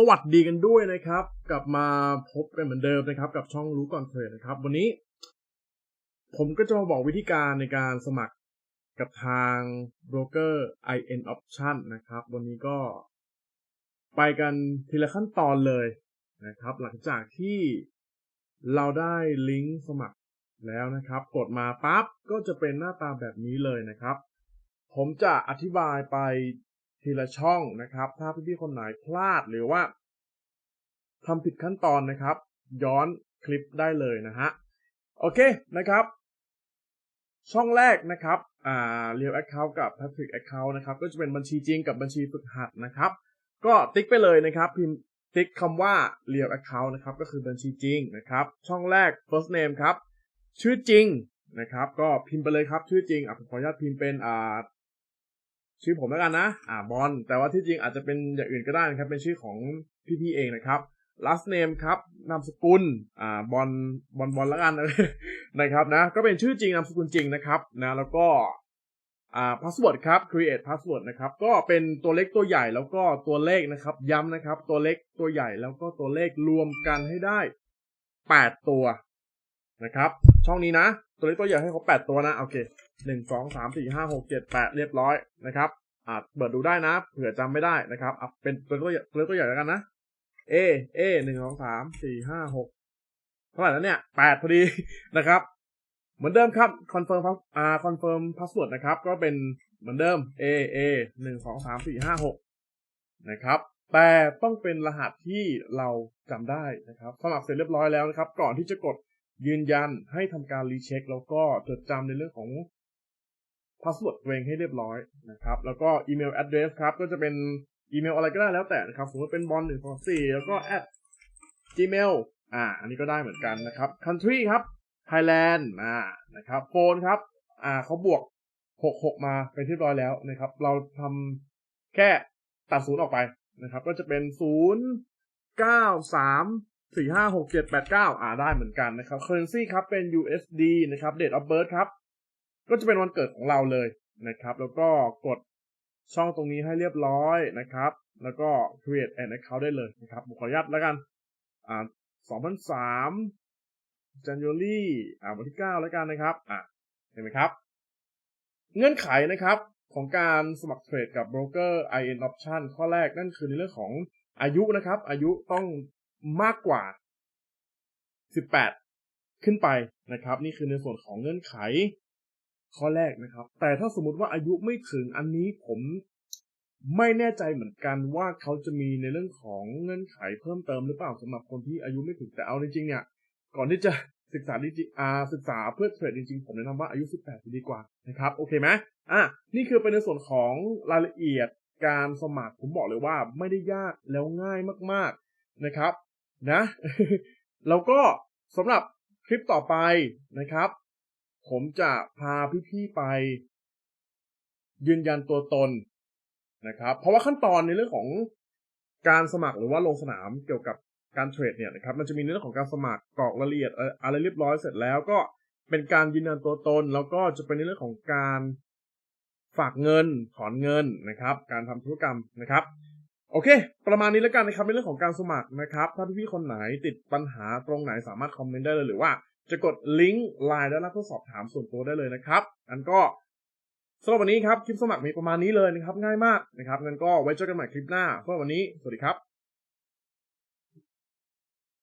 สวัสดีกันด้วยนะครับ กลับมาพบกันเหมือนเดิมนะครับ กับช่องรู้ก่อนเทรดนะครับ วันนี้ ผมก็จะมาบอกวิธีการในการสมัครกับทางโบรกเกอร์ IN Option นะครับ วันนี้ก็ ไปกันทีละขั้นตอนเลยนะครับ หลังจากที่เราได้ลิงก์สมัครแล้วนะครับ กดมาปั๊บก็จะเป็นหน้าตาแบบนี้เลยนะครับ ผมจะอธิบายไป ทีละช่องนะครับ ถ้าพี่ๆคนไหนพลาดหรือว่าทำผิดขั้นตอนนะครับ ย้อนคลิปได้เลยนะฮะ โอเคนะครับ ช่องแรกนะครับอ่า Real Account กับ Patrick Account นะครับก็จะเป็นบัญชีจริงกับบัญชีฝึกหัดนะครับ ก็ติ๊กไปเลยนะครับ พิมพ์ติ๊กคำว่า Real Account นะครับก็คือบัญชีจริงนะครับ ช่องแรก first name ครับ ชื่อจริงนะครับ ก็พิมพ์ไปเลยครับชื่อจริงอะผมขออนุญาตพิมพ์เป็นอ่า ชื่อผมแล้วกันนะ อ่าบอลแต่ว่าที่จริงอาจจะเป็นอย่างอื่นก็ได้นะครับ เป็นชื่อของพี่ๆเองนะครับ last name ครับนามสกุลอ่าบอลบอลบอลแล้วกันนะครับนะ ก็เป็นชื่อจริงนามสกุลจริงนะครับนะแล้วก็อ่า password ครับ create password นะครับ ก็เป็นตัวเล็กตัวใหญ่แล้วก็ตัวเลขนะครับ ย้ำนะครับ ตัวเล็กตัวใหญ่แล้วก็ตัวเลขรวมกันให้ได้ 8 ตัว นะครับ ช่องนี้นะ ตัวเล็กตัวใหญ่ให้เขา8ตัวนะ โอเคหนึ่งสองสามสี่ห้าหกเจ็ดแปดเรียบร้อยนะครับอ่าเปิดดูได้นะ เผื่อจำไม่ได้นะครับอะเป็นตัวตัวตัวตัวใหญ่แล้วกันนะ A A หนึ่งสองสามสี่ห้าหกเท่าไหร่แล้วเนี่ยแปดพอดีนะครับ เหมือนเดิมครับคอนเฟิร์มอ่าคอนเฟิร์มพาสเวิร์ดนะครับ ก็เป็นเหมือนเดิม A A หนึ่งสองสามสี่ห้าหกนะครับแต่ต้องเป็นรหัสที่เราจำได้นะครับสมัครเสร็จเรียบร้อยแล้วนะครับ ก่อนที่จะกด ยืนยันให้ทำการรีเช็ค แล้วก็จดจำในเรื่องของพาสเวิร์ดตัวเองให้เรียบร้อยนะครับ แล้วก็อีเมล address ครับ ก็จะเป็นอีเมลอะไรก็ได้แล้วแต่นะครับ สมมติเป็นบอลหนึ่งสองสี่แล้วก็ at gmail อ่า อันนี้ก็ได้เหมือนกันนะครับ country ครับ Thailand อ่า นะครับโฟนครับ อ่าเขาบวกหกหกมาเป็นที่เรียบร้อยแล้วนะครับ เราทำแค่ตัดศูนย์ออกไปนะครับ ก็จะเป็นศูนย์เก้า สี่ห้าหกเจ็ดแปดเก้าอ่าได้เหมือนกันนะครับ currency ครับเป็น USD นะครับ date of birth ครับ ก็จะเป็นวันเกิดของเราเลยนะครับ แล้วก็กดช่องตรงนี้ให้เรียบร้อยนะครับ แล้วก็ create an account ได้เลยนะครับผมขออนุญาตแล้วกัน อ่า2003 January อ่าวันที่9แล้วกันนะครับ อ่าเห็นไหมครับ เงื่อนไขนะครับของการสมัครเทรดกับโบรกเกอร์ IN Option ข้อแรกนั่นคือในเรื่องของอายุนะครับ อายุต้อง มากกว่า 18 ขึ้นไปนะครับ นี่คือในส่วนของเงื่อนไข ข้อแรกนะครับ แต่ถ้าสมมติว่าอายุไม่ถึงอันนี้ผมไม่แน่ใจเหมือนกันว่าเขาจะมีในเรื่องของเงื่อนไขเพิ่มเติมหรือเปล่าสำหรับคนที่อายุไม่ถึงแต่เอาจริงๆเนี่ยก่อนที่จะศึกษาดิจิอาศึกษาเพื่อเทรดจริงๆผมแนะนำว่าอายุ 18จะดีกว่านะครับโอเคไหมอะนี่คือเป็นในส่วนของรายละเอียดการสมัครผมบอกเลยว่าไม่ได้ยากแล้วง่ายมากๆนะครับ นะ แล้วก็สำหรับคลิปต่อไปนะครับ ผมจะพาพี่ๆไป ยืนยันตัวตนนะครับ เพราะว่าขั้นตอนในเรื่องของการสมัครหรือว่าลงสนามเกี่ยวกับการเทรดเนี่ยนะครับ มันจะมีในเรื่องของการสมัครกรอกรายละเอียดเอ่ออะไรเรียบร้อยเสร็จแล้วก็เป็นการยืนยันตัวตน แล้วก็จะเป็นในเรื่องของการฝากเงินถอนเงินนะครับ การทำธุรกรรมนะครับ โอเค ประมาณนี้แล้วกันนะครับในเรื่องของการสมัครนะครับ ถ้าพี่ๆคนไหนติดปัญหาตรงไหนสามารถคอมเมนต์ได้เลยหรือว่า จะกดลิงก์ไลน์ด้านล่างเพื่อสอบถามส่วนตัวได้เลยนะครับ อันก็สำหรับวันนี้ครับคลิปสมัครมีประมาณนี้เลยนะครับ ง่ายมากนะครับงั้นก็ไว้เจอกันใหม่คลิปหน้าสำหรับวันนี้ สวัสดีครับ